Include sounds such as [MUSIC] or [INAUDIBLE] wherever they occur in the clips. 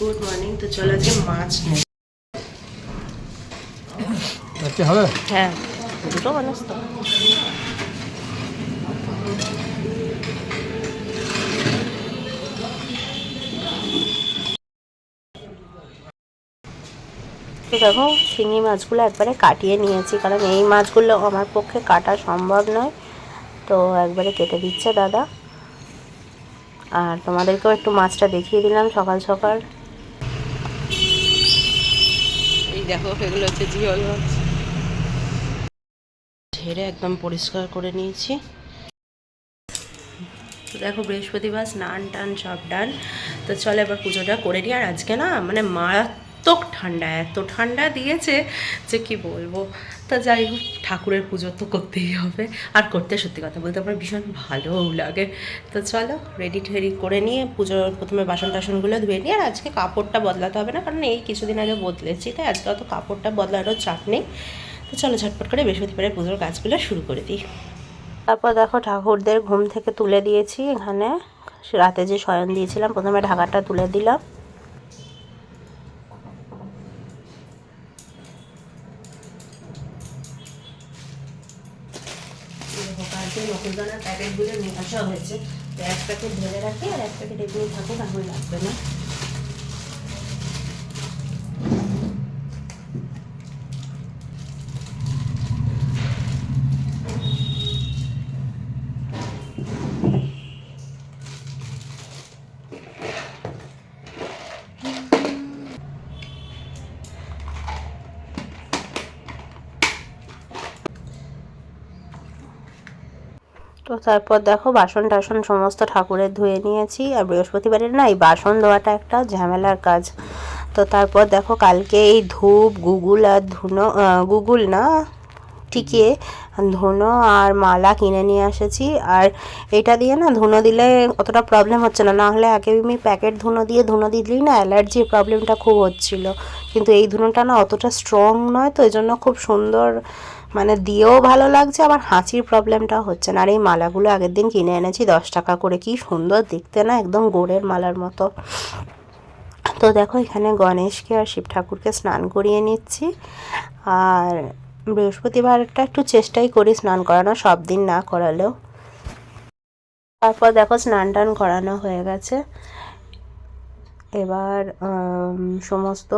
Good morning তো চলে আজকে মাছ নেই। হবে? হ্যাঁ দুটো মানুষ তো। তো দেখো শিঙি মাছগুলো একবারে কাটিয়ে নিয়েছি কারণ এই মাছগুলো আমার পক্ষে কাটা সম্ভব নয়। তো একবারে কেটে দিচ্ছে দাদা। আর তোমাদেরকেও একটু মাছটা দেখিয়ে দিলাম সকাল সকাল। এই দেখো, এগুলো হচ্ছে জিওল মাছ। ঝেড়ে একদম পরিষ্কার করে নিয়েছি। তো দেখো, বৃহস্পতিবার স্নান টান সব ডান। তো চলে এবার পুজোটা করে নিই। আর আজকে না মানে মারাত্মক ঠান্ডা, এত ঠান্ডা দিয়েছে যে কি বলব? তা যাই হোক, ঠাকুরের পুজো তো করতেই হবে। আর করতে সত্যি কথা বলতে আমার ভীষণ ভালোও লাগে। তো চলো রেডি টেডি করে নিয়ে পুজোর প্রথমে বাসন টাসনগুলো ধুয়ে নিয়ে আর আজকে কাপড়টা বদলাতে হবে না, কারণ এই কিছুদিন আগে বদলেছি, তাই আজকে অত কাপড়টা বদলানোর চাপ নেই। তো চলো, ঝটপট করে বৃহস্পতিবারের পুজোর কাজগুলো শুরু করে দিই। তারপর দেখো, ঠাকুরদের ঘুম থেকে তুলে দিয়েছি এখানে। রাতে যে শয়ন দিয়েছিলাম, প্রথমে ঢাকাটা তুলে দিলাম নকুলদানার প্যাকেটগুলো নিয়ে আসা হয়েছে। তো এক রাখি আর এক প্যাকেট এগুলো এখন লাগবে না। তো তারপর দেখো বাসন টাসন সমস্ত ঠাকুরের ধুয়ে নিয়েছি আর বৃহস্পতিবারের না এই বাসন ধোয়াটা একটা ঝামেলার কাজ। তো তারপর দেখো কালকে এই ধূপ, গুগল আর ধুনো গুগুল না টিকিয়ে ধুনো আর মালা কিনে নিয়ে এসেছি। আর এটা দিয়ে না ধুনো দিলে অতটা প্রবলেম হচ্ছে না। না হলে আগে আমি প্যাকেট ধুনো দিয়ে ধুনো দিলেই না অ্যালার্জির প্রবলেমটা খুব হচ্ছিল। কিন্তু এই ধুনোটা না অতটা স্ট্রং নয় তো এই জন্য খুব সুন্দর মানে দিয়েও ভালো লাগছে, আবার হাঁচির প্রবলেমটাও হচ্ছে না। আর এই মালাগুলো আগের দিন কিনে এনেছি, দশ টাকা করে। কি সুন্দর দেখতে না, একদম গোড়ের মালার মতো। তো দেখো এখানে গণেশকে আর শিব ঠাকুরকে স্নান করিয়ে নিচ্ছি। আর বৃহস্পতিবারটা একটু চেষ্টাই করি স্নান করানো সব দিন না করালেও। তারপর দেখো স্নান টান করানো হয়ে গেছে। এবার সমস্ত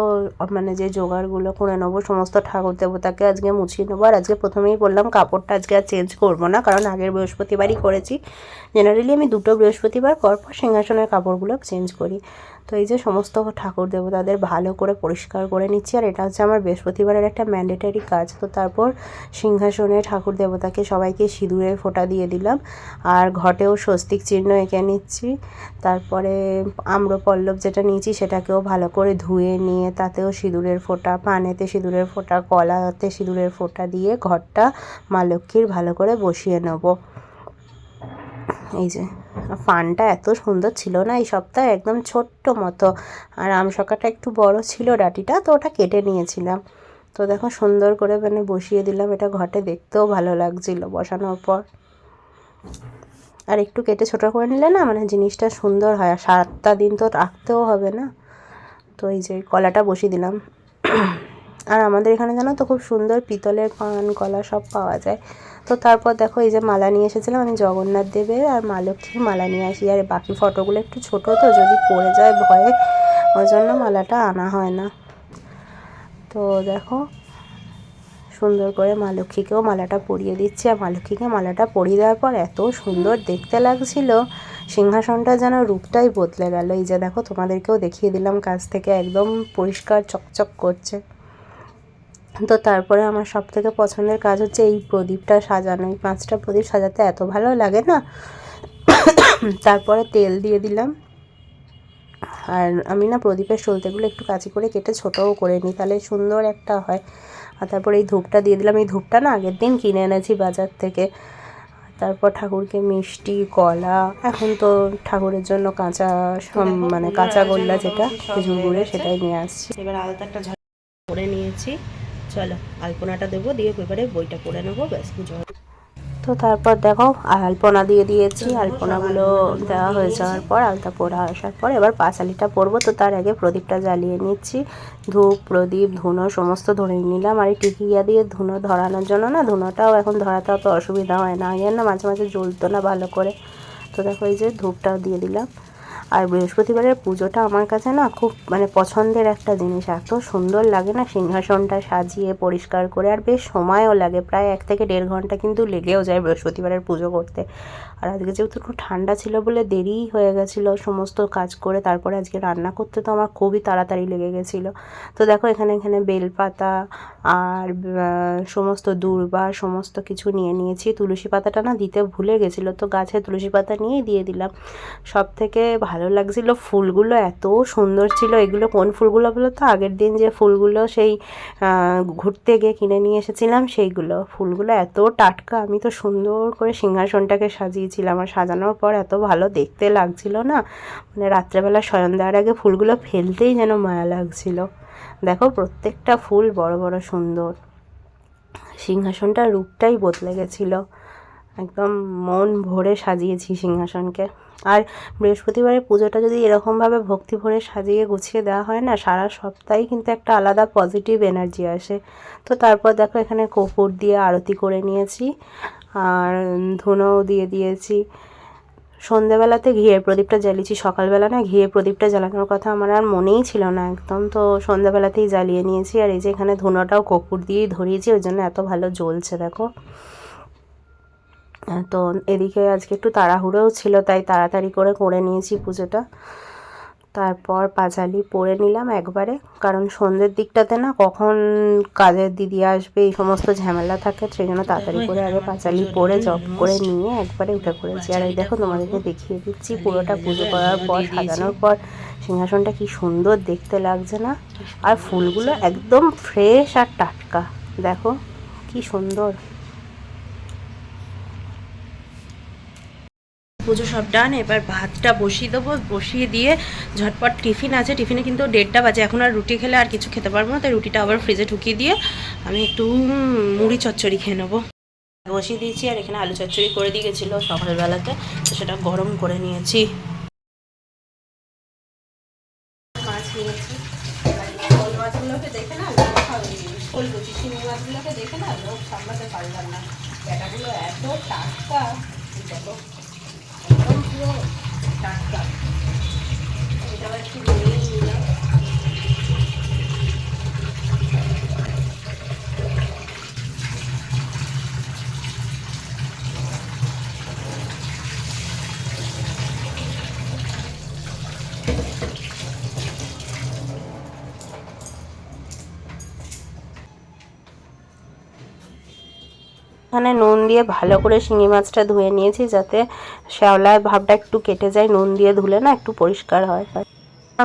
মানে যে জোগাড়গুলো করে নেব, সমস্ত ঠাকুর দেবতাকে আজকে মুছিয়ে নেব। আর আজকে প্রথমেই বললাম কাপড়টা আজকে আর চেঞ্জ করব না, কারণ আগের বৃহস্পতিবারই করেছি। জেনারেলি আমি দুটো বৃহস্পতিবার পর পর সিংহাসনের কাপড়গুলো চেঞ্জ করি। তো এই যে সমস্ত ঠাকুর দেবতাদের ভালো করে পরিষ্কার করে নিচ্ছি, আর এটা হচ্ছে আমার বৃহস্পতিবারের একটা ম্যান্ডেটারি কাজ। তো তারপর সিংহাসনে ঠাকুর দেবতাকে সবাইকে সিঁদুরের ফোঁটা দিয়ে দিলাম, আর ঘটেও স্বস্তিক চিহ্ন এঁকে নিচ্ছি। তারপরে আম্রপল্লব যেটা নিয়েছি সেটাকেও ভালো করে ধুয়ে নিয়ে তাতেও সিঁদুরের ফোঁটা, পানেতে সিঁদুরের ফোঁটা, কলাতে সিঁদুরের ফোঁটা দিয়ে ঘরটা মা লক্ষ্মীর ভালো করে বসিয়ে নেব। এই যে ফানটা এত সুন্দর ছিল না, এই সপ্তাহে একদম ছোট্ট মতো। আর আমশকাটা একটু বড় ছিল ডাটিটা, তো ওটা কেটে নিয়েছিলাম। তো দেখো সুন্দর করে মানে বসিয়ে দিলাম, এটা ঘটে দেখতেও ভালো লাগছিল বসানোর পর। আর একটু কেটে ছোটো করে নিলে না মানে জিনিসটা সুন্দর হয়, আর সাতটা দিন তো রাখতেও হবে না। তো এই যে কলাটা বসিয়ে দিলাম। আর আমাদের এখানে জানো তো খুব সুন্দর পিতলের পান, কলা সব পাওয়া যায়। তো তারপর দেখো এই যে মালা নিয়ে এসেছিলাম আমি জগন্নাথ দেবের আর মা লক্ষ্মীর মালা নিয়ে আসি। আর বাকি ফটোগুলো একটু ছোট তো, যদি পড়ে যায় ভয়ে, ওই জন্য মালাটা আনা হয় না। তো দেখো, সুন্দর করে মা লক্ষ্মীকেও মালাটা পরিয়ে দিচ্ছি। আর মা লক্ষ্মীকে মালাটা পরিয়ে দেওয়ার পর এত সুন্দর দেখতে লাগছিল, সিংহাসনটা যেন রূপটাই বদলে গেল। এই যে দেখো, তোমাদেরকেও দেখিয়ে দিলাম, কাছ থেকে একদম পরিষ্কার চকচক করছে। তো তারপরে আমার সব থেকে পছন্দের কাজ হচ্ছে এই প্রদীপটা সাজানো। এই পাঁচটা প্রদীপ সাজাতে এত ভালো লাগে না? তারপরে তেল দিয়ে দিলাম। আর আমি না প্রদীপের সলতেগুলো একটু কাঁচি করে কেটে ছোটও করে নিই তাহলে সুন্দর একটা হয়। আর তারপরে এই ধূপটা দিয়ে দিলাম। এই ধূপটা না আগের দিন কিনে এনেছি বাজার থেকে। তারপর ঠাকুরকে মিষ্টি কলা এখন তো ঠাকুরের জন্য কাঁচা মানে কাঁচা গোল্লা যেটা খেজুর গুড়ে সেটাই নিয়ে আসছি। এবার আলতাটা ঝাল করে নিয়েছি। চলো আলপনাটা দেবো দিয়ে এবারে বইটা পড়ে নেব ব্যাস পুজো তো তারপর দেখো আলপনা দিয়ে দিয়েছি আলপনাগুলো দেওয়া হয়ে যাওয়ার পর আলতা পরা আসার পর এবার পাঁচালিটা পরবো তো তার আগে প্রদীপটা জ্বালিয়ে নিচ্ছি। ধূপ প্রদীপ ধুনো সমস্ত ধরে নিলাম। আর এই টিকিয়া দিয়ে ধুনো ধরানোর জন্য না ধুনোটাও এখন ধরাতে অত অসুবিধা হয় না। আগে না মাঝে মাঝে জ্বলতো না ভালো করে। তো দেখো এই যে ধূপটাও দিয়ে দিলাম। আর বৃহস্পতিবারের পুজোটা আমার কাছে না খুব মানে পছন্দের একটা জিনিস। এত সুন্দর লাগে না সিংহাসনটা সাজিয়ে পরিষ্কার করে, আর বেশ সময়ও লাগে। প্রায় এক থেকে দেড় ঘণ্টা কিন্তু লেগেও যায় বৃহস্পতিবারের পুজো করতে। আর আজকে যেহেতু একটু ঠান্ডা ছিল বলে দেরিই হয়ে গেছিল সমস্ত কাজ করে, তারপরে আজকে রান্না করতে তো আমার খুবই তাড়াতাড়ি লেগে গেছিল। তো দেখো এখানে এখানে বেলপাতা আর সমস্ত দূর্বা, সমস্ত কিছু নিয়ে নিয়েছি। তুলসী পাতাটা না দিতে ভুলে গেছিল, তো গাছে তুলসী পাতা নিয়েই দিয়ে দিলাম। সব থেকে ভালো লাগছিল ফুলগুলো, এত সুন্দর ছিল। এগুলো কোন ফুলগুলো বলো তো? আগের দিন যে ফুলগুলো সেই ঘুরতে গিয়ে কিনে নিয়ে এসেছিলাম, সেইগুলো। ফুলগুলো এত টাটকা, আমি তো সুন্দর করে সিংহাসনটাকে সাজিয়েছিলাম আর সাজানোর পর, এত ভালো দেখতে লাগছিল না। মানে রাত্রেবেলা শয়ন দেওয়ার আগে ফুলগুলো ফেলতেই যেন মায়া লাগছিল। দেখো প্রত্যেকটা ফুল বড় বড় সুন্দর। সিংহাসনটার রূপটাই বদলে গেছিল। একদম মন ভরে সাজিয়েছি সিংহাসনকে। আর বৃহস্পতিবারের পুজোটা যদি এরকমভাবে ভক্তি ভরে সাজিয়ে গুছিয়ে দেওয়া হয় না, সারা সপ্তাহে কিন্তু একটা আলাদা পজিটিভ এনার্জি আসে। তো তারপর দেখো এখানে কপুর দিয়ে আরতি করে নিয়েছি। আর ধুনোও দিয়ে দিয়েছি। সন্ধেবেলাতে ঘিয়ের প্রদীপটা জ্বালিয়েছি। সকালবেলা না ঘিয়ের প্রদীপটা জ্বালানোর কথা আমার আর মনেই ছিল না একদম। তো সন্ধেবেলাতেই জ্বালিয়ে নিয়েছি। আর এই যে এখানে ধুনোটাও কপুর দিয়েই ধরিয়েছি, ওই জন্য এত ভালো জ্বলছে, দেখো। তো এদিকে আজকে একটু তাড়াহুড়োও ছিল, তাই তাড়াতাড়ি করে করে নিয়েছি পুজোটা। তারপর পাঁচালি পরে নিলাম একবারে। কারণ সন্ধ্যের দিকটাতে না কখন কাজের দিদি আসবে এই সমস্ত ঝামেলা থাকে সেই জন্য তাড়াতাড়ি করে আগে পাঁচালি পরে জব করে নিয়ে একবারে উঠে পড়েছি। আর এই দেখো তোমাদেরকে দেখিয়ে দিচ্ছি পুরোটা পুজো করার পর সাজানোর পর সিংহাসনটা কি সুন্দর দেখতে লাগছে না? আর ফুলগুলো একদম ফ্রেশ আর টাটকা। দেখো কি সুন্দর। পুজো সব ডান এবার ভাতটা বসিয়ে দেবো, বসিয়ে দিয়ে ঝটপট টিফিন আছে। টিফিনে কিন্তু দেড়টা বাজে, এখন আর রুটি খেলে আর কিছু খেতে পারব না, তাই রুটিটা আবার ফ্রিজে ঢুকিয়ে দিয়ে আমি একটু মুড়ি চচ্চড়ি খেয়ে নেব। বসিয়ে দিয়েছি আর এখানে আলু চচ্চড়ি করে দিয়ে গেছিল সকালবেলাতে তো সেটা গরম করে নিয়েছি। দেখে না লোক সামলাতে পারলাম না। এত টাটকা টাটকা এটা একটু নিয়ে এখানে নুন দিয়ে ভালো করে শিঙি মাছটা ধুয়ে নিয়েছি যাতে শ্যাওলার ভাবটা একটু কেটে যায়। নুন দিয়ে ধুলে না একটু পরিষ্কার হয়।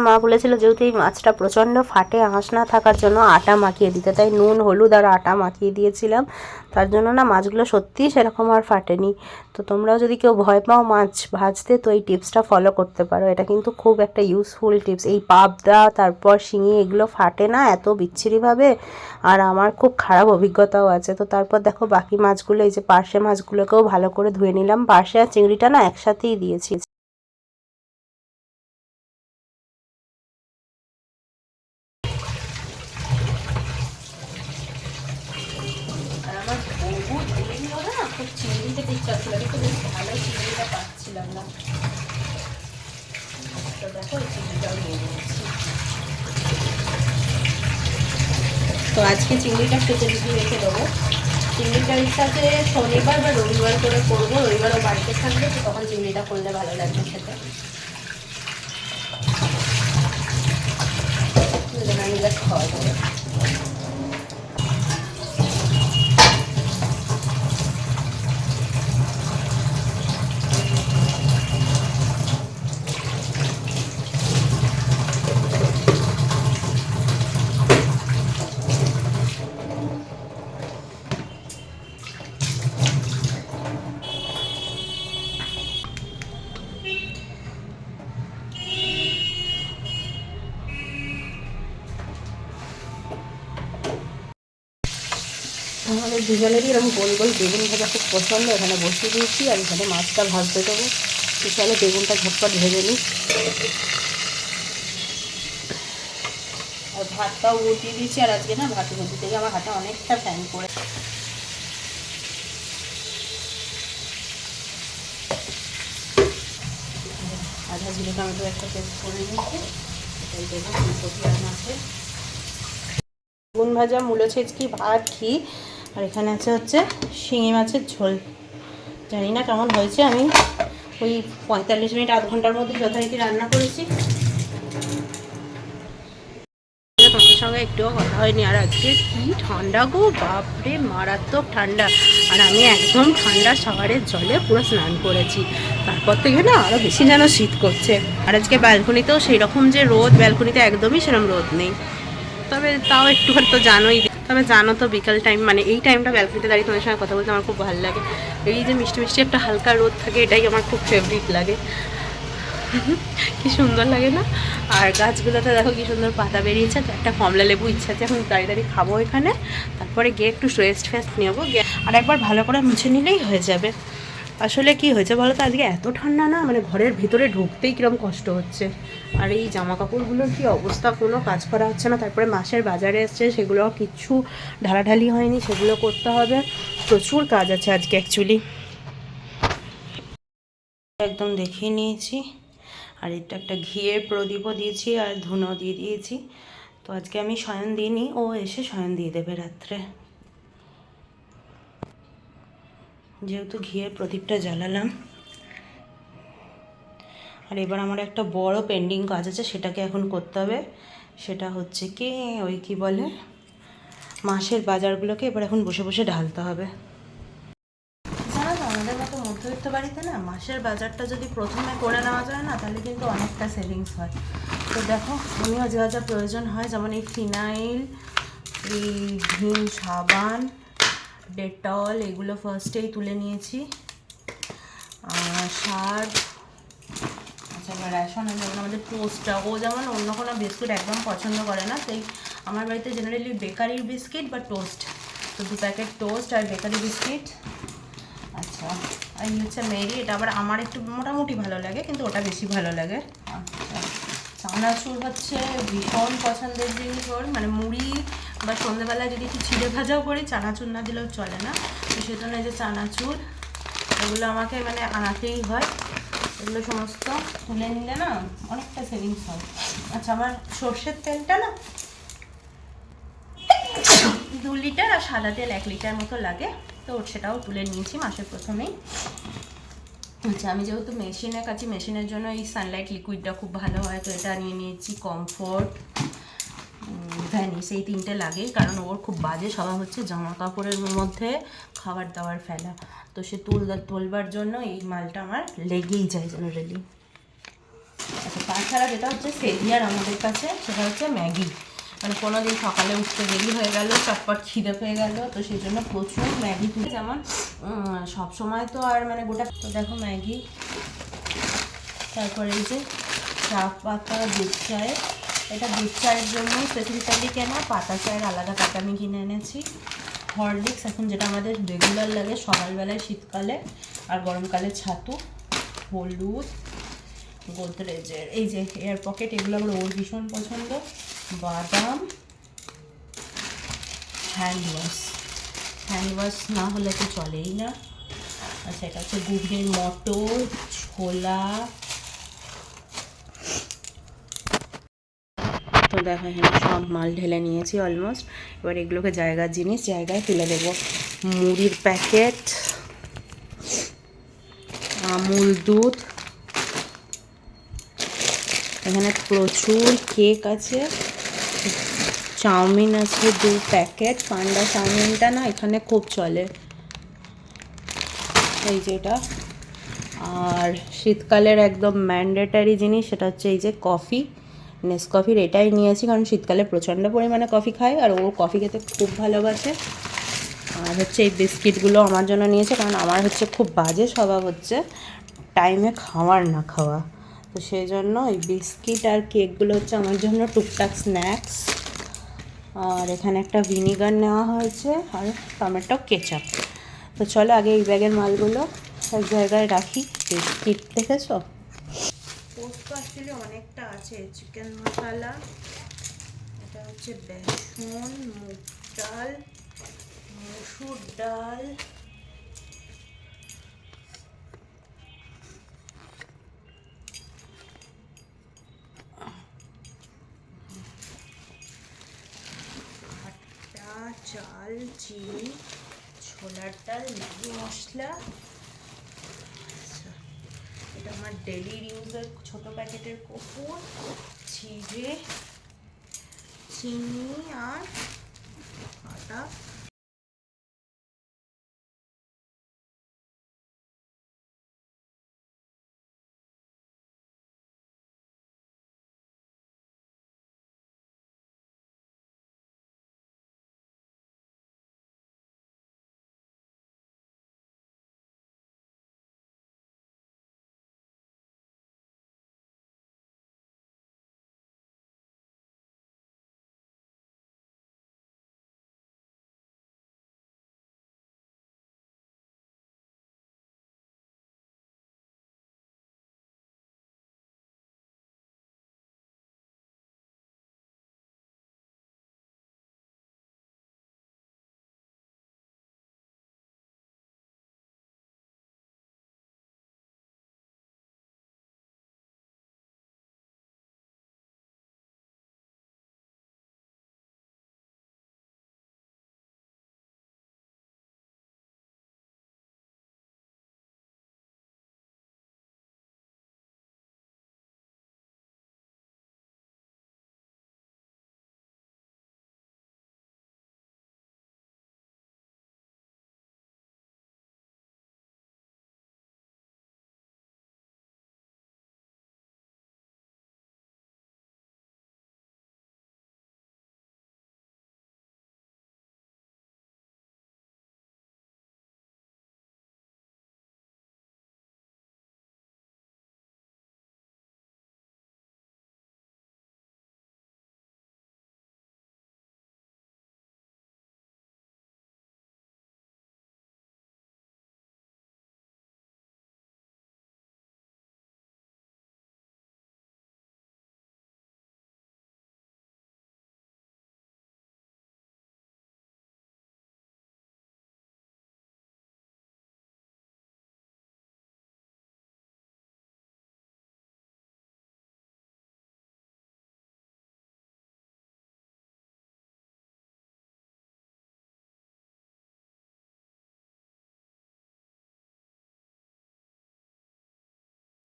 মা বলেছিল, যেহেতু এই মাছটা প্রচণ্ড ফাটে, আঁশ না থাকার জন্য আটা মাখিয়ে দিতে। তাই নুন, হলুদ আর আটা মাখিয়ে দিয়েছিলাম। তার জন্য না মাছগুলো সত্যিই সেরকম আর ফাটেনি। তো তোমরাও যদি কেউ ভয় পাও মাছ ভাজতে, তো এই টিপসটা ফলো করতে পারো। এটা কিন্তু খুব একটা ইউজফুল টিপস এই পাবদা, তারপর শিঙি, এগুলো ফাটে না এত বিচ্ছিরিভাবে। আর আমার খুব খারাপ অভিজ্ঞতাও আছে। তো তারপর দেখো, বাকি মাছগুলো, এই যে পার্শে মাছগুলোকেও ভালো করে ধুয়ে নিলাম। পার্শে আর চিংড়িটা না একসাথেই দিয়েছি। তো দেখো চিংড়িটাও নিয়ে নিয়েছি তো আজকে চিংড়িটা কেটে দিয়ে রেখে দেবো। চিংড়িটা ইচ্ছা আছে শনিবার বা রবিবার করে করব, রবিবারও বাড়িতে থাকবে, তো তখন চিংড়িটা করলে ভালো লাগবে খেতে। আমি খাওয়া যাবে দুজনেরই এরকম গোল গোল বেগুন ভাজা খুব পছন্দ, এখানে বসিয়ে দিয়েছি, আর এখানে মাছটা ভাজতে দেবো। তো চলো বেগুনটা ঝটপট ভেজে নিই। আর ভাতটাও উঠিয়ে দিয়েছি, আর আজকে না ভাতের মধ্যে থেকে আমার হাতে অনেকটা ফ্যান করে আধা জিরে টমেটো একটা পেস্ট করে নিচ্ছি এটাই দেবো ফুলকপি বেগুন ভাজা, মূলো ছেচকি, ভাত, ঘি। আর এখানে আছে হচ্ছে শিঙি মাছের ঝোল। জানি না কেমন হয়েছে, আমি ওই পঁয়তাল্লিশ মিনিট, আধ ঘণ্টার মধ্যে যথারীতি রান্না করেছি। তোমার সঙ্গে একটুও কথা হয়নি, আর আজকে কি ঠান্ডা গো, বাপরে, মারাত্মক ঠান্ডা। আর আমি একদম ঠান্ডা সাওয়ারের জলে পুরো স্নান করেছি। তারপর থেকে না আরও বেশি যেন শীত করছে। আর আজকে ব্যালকনিতেও সেই রকম যে রোদ, ব্যালকনিতে একদমই সেরকম রোদ নেই। তবে তাও একটুখানি তো জানোই তবে জানো তো, বিকাল টাইম মানে এই টাইমটা ব্যালকনিতে দাঁড়িয়ে তোমার সঙ্গে কথা বলতে আমার খুব ভালো লাগে। এই যে মিষ্টি মিষ্টি একটা হালকা রোদ থাকে, এটাই আমার খুব ফেভারিট লাগে। [LAUGHS] কি সুন্দর লাগে না? আর গাছগুলোতে দেখো কি সুন্দর পাতা বেরিয়েছে, তো একটা কমলা লেবু ইচ্ছা আছে, এখন দাঁড়িয়ে দাঁড়িয়ে খাব এখানে। তারপরে গিয়ে একটু রেস্ট ফেস্ট নেব। আর একবার ভালো করে মুছে নিলেই হয়ে যাবে। আসলে কি হয়েছে বলো তো? আজকে এত ঠান্ডা না মানে ঘরের ভিতরে ঢুকতেই কিরম কষ্ট হচ্ছে। আর এই জামা কাপড়গুলোর কি অবস্থা? কোনো কাজ করা হচ্ছে না। তারপরে মাসের বাজারে এসছে, সেগুলো কিচ্ছু ঢালাঢালি হয়নি, সেগুলো করতে হবে। প্রচুর কাজ আছে আজকে অ্যাকচুয়ালি একদম দেখিয়ে নিয়েছি। আর এটা একটা ঘিয়ের প্রদীপও দিয়েছি আর ধুনো দিয়ে দিয়েছি। তো আজকে আমি শয়ন দিইনি, ও এসে শয়ন দিয়ে দেবে রাত্রে। যেহেতু ঘিয়ের প্রদীপটা জ্বালালাম। আর এবার আমার একটা বড় পেন্ডিং কাজ আছে, সেটাকে এখন করতে হবে। সেটা হচ্ছে কি, ওই কি বলে, মাসের বাজারগুলোকে এবার এখন বসে বসে ঢালতে হবে। জানো তো, আমাদের মতো মধ্যবিত্ত বাড়িতে না, মাসের বাজারটা যদি প্রথমে করে নেওয়া যায় না, তাহলে কিন্তু অনেকটা সেভিংস হয়। তো দেখো, আমিও যা যা প্রয়োজন হয়, যেমন এই ফিনাইল, এই ভিম সাবান ডেটল এগুলো ফার্স্টেই তুলে নিয়েছি। আর সার আচ্ছা রেশন যেমন আমাদের টোস্টটা ও যেমন অন্য কোনো বিস্কুট একদম পছন্দ করে না, সেই আমার বাড়িতে জেনারেলি বেকারির বিস্কিট বা টোস্ট তো দু প্যাকেট টোস্ট আর বেকারি বিস্কিট আচ্ছা আর হচ্ছে মেরি এটা আবার আমার একটু মোটামুটি ভালো লাগে, কিন্তু ওটা বেশি ভালো লাগে। আচ্ছা চানাচুর হচ্ছে ভীষণ পছন্দের জিনিস ওর মানে মুড়ি বা সন্ধ্যেবেলায় যদি একটু ছিঁড়ে ভাজাও করি, চানাচুর না দিলেও চলে না। তো সেজন্য এই যে চানাচুর, এগুলো আমাকে মানে আনাতেই হয়। এগুলো সমস্ত তুলে নিলে না অনেকটা সেভিংস হয়। আচ্ছা আমার সর্ষের তেলটা না দু লিটার আর সাদা তেল এক লিটার মতো লাগে। তো সেটাও তুলে নিয়েছি মাসের প্রথমেই। আচ্ছা আমি যেহেতু মেশিনের কাছে, মেশিনের জন্য এই সানলাইট লিকুইডটা খুব ভালো হয়, তো এটা নিয়ে নিয়েছি কমফোর্ট ভ্যানিস এই তিনটে লাগে। কারণ ওর খুব বাজে স্বভাব হচ্ছে জামা কাপড়ের মধ্যে খাবার দাবার ফেলা। তো সে তুল তোলবার জন্য এই মালটা আমার লেগেই যায় জেনারেলি আচ্ছা তাছাড়া যেটা হচ্ছে সেভিয়ার আমাদের কাছে, সেটা হচ্ছে ম্যাগি। মানে কোনো দিন সকালে উঠতে দেরি হয়ে গেল, চটপট খিদে পেয়ে গেল, তো সেই জন্য প্রচুর ম্যাগি তুলে যেমন সব সময় তো আর মানে গোটা তো দেখো ম্যাগি। তারপরে এই যে চা পাতা দুধ এটা দুধ চায়ের জন্য স্পেসিফিক্যালি কেনা? পাতা চায়ের আলাদা পাতা আমি কিনে এনেছি। হরলিক্স এখন যেটা আমাদের রেগুলার লাগে সকালবেলায়, শীতকালে, আর গরমকালে ছাতু, হলুদ, গোদরেজের। এই যে এয়ার পকেট এগুলো আমার ওর ভীষণ পছন্দ। বাদাম হ্যান্ড ওয়াশ হ্যান্ড ওয়াশ না হলে তো চলেই না। আচ্ছা এটা হচ্ছে গুড়ের মটর, ছোলা তো দেখো এখানে সব মাল ঢেলে নিয়েছি অলমোস্ট এবার এগুলোকে জায়গার জিনিস, জায়গায় তুলে দেবো। মুড়ির প্যাকেট আমুল দুধ। এখানে প্রচুর কেক আছে। চাউমিন আছে দু প্যাকেট পান্ডা চাউমিনটা না এখানে খুব চলে। এই যেটা আর শীতকালের একদম ম্যান্ডেটারি জিনিস সেটা হচ্ছে এই যে কফি নেসকফির এটাই নিয়েছি কারণ শীতকালে প্রচণ্ড পরিমাণে কফি খায়, আর ও কফি খেতে খুব ভালোবাসে। আর হচ্ছে এই বিস্কিটগুলো আমার জন্য নিয়েছে, কারণ আমার হচ্ছে খুব বাজে স্বভাব হচ্ছে টাইমে খাওয়ার না খাওয়া। তো সেই জন্য এই বিস্কিট আর কেকগুলো হচ্ছে আমার জন্য টুকটাক স্ন্যাক্স আর এখানে একটা ভিনিগার নেওয়া হয়েছে, আর টমেটো কেচাপ তো চলো আগে এই ব্যাগের মালগুলো এক জায়গায় রাখি, বিস্কিট দেখেছ? অ্যাকচুয়ালি অনেকটা আছে। চিকেন মশলা এটা হচ্ছে বেসন, মুগ ডাল, মসুর ডাল। চাল, চিনি, ছোলার ডাল, ম্যাগি মশলা। আমার ডেলি ইউজের ছোটো প্যাকেটের কুকুর ছিঁড়ে চিনি আর আটা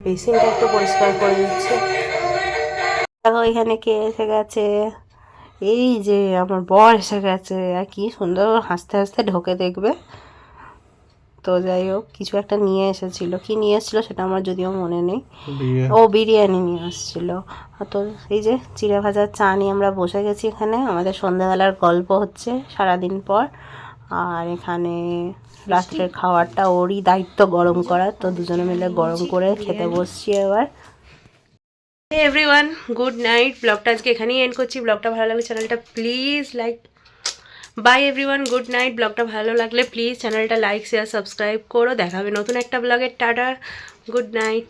বেসিনটা একটু পরিষ্কার করে দিচ্ছি। দেখো এখানে কে এসে গেছে? এই যে আমার বর এসে গেছে। আর কি সুন্দর হাসতে হাসতে ঢোকে দেখবে। তো যাই হোক কিছু একটা নিয়ে এসেছিল। কি নিয়ে এসেছিল সেটা আমার যদিও মনে নেই। ও বিরিয়ানি নিয়ে আসছিল তো এই যে চিড়ে ভাজার চা নিয়ে আমরা বসে গেছি এখানে। আমাদের সন্ধ্যাবেলার গল্প হচ্ছে সারাদিন পর। আর এখানে রাত্রের খাবারটা ওরই দায়িত্ব গরম করার, তো দুজনে মিলে গরম করে খেতে বসছি এবার। এভরিওয়ান গুড নাইট ব্লগটা আজকে এখানেই এন্ড করছি। ব্লগটা ভালো লাগলে চ্যানেলটা please like bye everyone good night ব্লগটা ভালো লাগলে প্লিজ চ্যানেলটা লাইক শেয়ার সাবস্ক্রাইব করো। দেখাবে নতুন একটা ব্লগের টাটা গুড নাইট